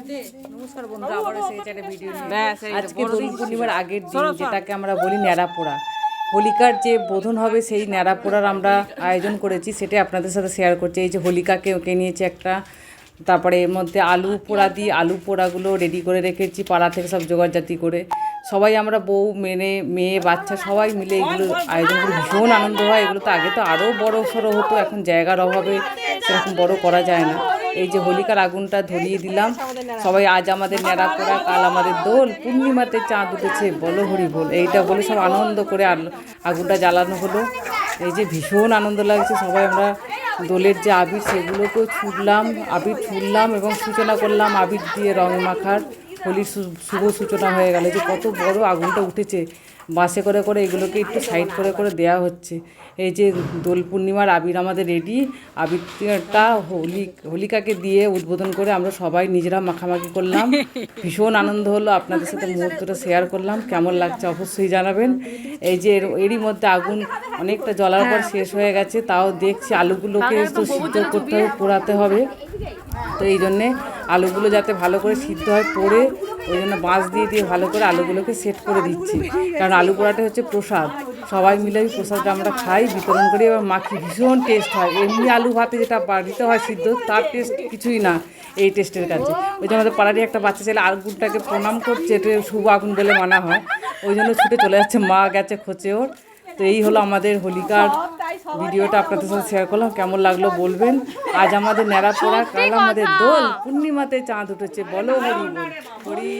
নমস্কার বন্ধুরা আবার এসে একটা ভিডিও নিয়ে আজকে দোল পূর্ণিমার আগের দিন যেটাকে আমরা বলি ন্যাড়া পোড়া হোলিকার যে বোধন হবে সেই ন্যাড়া পোড়ার আমরা আয়োজন করেছি সেটাই আপনাদের সাথে শেয়ার করছি। এই যে হোলিকাকে ওকে নিয়েছে একটা তারপরে এর মধ্যে আলু পোড়া দিয়ে আলু পোড়াগুলো রেডি করে রেখেছি পাড়া থেকে সব জোগাড় জাতি করে। সবাই আমরা বউ মেনে মেয়ে বাচ্চা সবাই মিলে এগুলো আয়োজন করে। ভীষণ আনন্দ হয়। এগুলো তো আগে তো আরও বড় সড়ো হতো এখন জায়গার অভাবে সেরকম বড় করা যায় না। এই যে হোলিকার আগুনটা ধরিয়ে দিলাম। সবাই আজ আমাদের ন্যাড়া করা, কাল আমাদের দোল। পূর্ণিমাতে চাঁদ উঠেছে, বলো হরি বল। এইটা বলে সব আনন্দ করে আগুনটা জ্বালানো হলো। এই যে ভীষণ আনন্দ লাগছে। সবাই আমরা দোলের যে আবির, সেগুলোকেও ছুটলাম আবির ছুটলাম এবং সূচনা করলাম আবির দিয়ে রং মাখার। হোলির শুভ সূচনা হয়ে গেল। যে কত বড় আগুনটা উঠেছে। বাসে করে করে এগুলোকে একটু সাইড করে করে দেয়া হচ্ছে। এই যে দোল পূর্ণিমার আবির আমাদের রেডি আবিরটা হোলি হোলিকাকে দিয়ে উদ্বোধন করে আমরা সবাই নিজেরা মাখামাখি করলাম। ভীষণ আনন্দ হলো আপনাদের সাথে মুহূর্তটা শেয়ার করলাম। কেমন লাগছে অবশ্যই জানাবেন। এই যে এর- এরই মধ্যে আগুন অনেকটা জ্বলার পর শেষ হয়ে গেছে তাও দেখছি আলুগুলোকে তো সিদ্ধ করতে হবে পোড়াতে হবে। তো এই জন্যে আলুগুলো যাতে ভালো করে সিদ্ধ হয় পড়ে ওই জন্য বাঁশ দিয়ে দিয়ে ভালো করে আলুগুলোকে সেট করে দিচ্ছি। কারণ আলু পোড়াটা হচ্ছে প্রসাদ। সবাই মিলে ওই প্রসাদটা আমরা খাই বিতরণ করি এবার মাখি ভীষণ টেস্ট হয়। এমনি আলু ভাতে যেটা বাড়িতে হয় সিদ্ধ তার টেস্ট কিছুই না এই টেস্টের কাছে। ওই জন্য আমাদের পাড়ারই একটা বাচ্চা ছেলে আগুনটাকে প্রণাম করছে এটা শুভ আগুন বলে মানা হয়। ওই জন্য ছুটে চলে যাচ্ছে মা গেছে খোঁচে ওর। তো এই হলো আমাদের হোলিকার ভিডিওটা আপনাদের সাথে শেয়ার করলাম। কেমন লাগল বলবেন? আজ আমাদের ন্যাড়া পোড়া কাল আমাদের দোল। পূর্ণিমাতে চাঁদ উঠেছে বলো হরি হরি।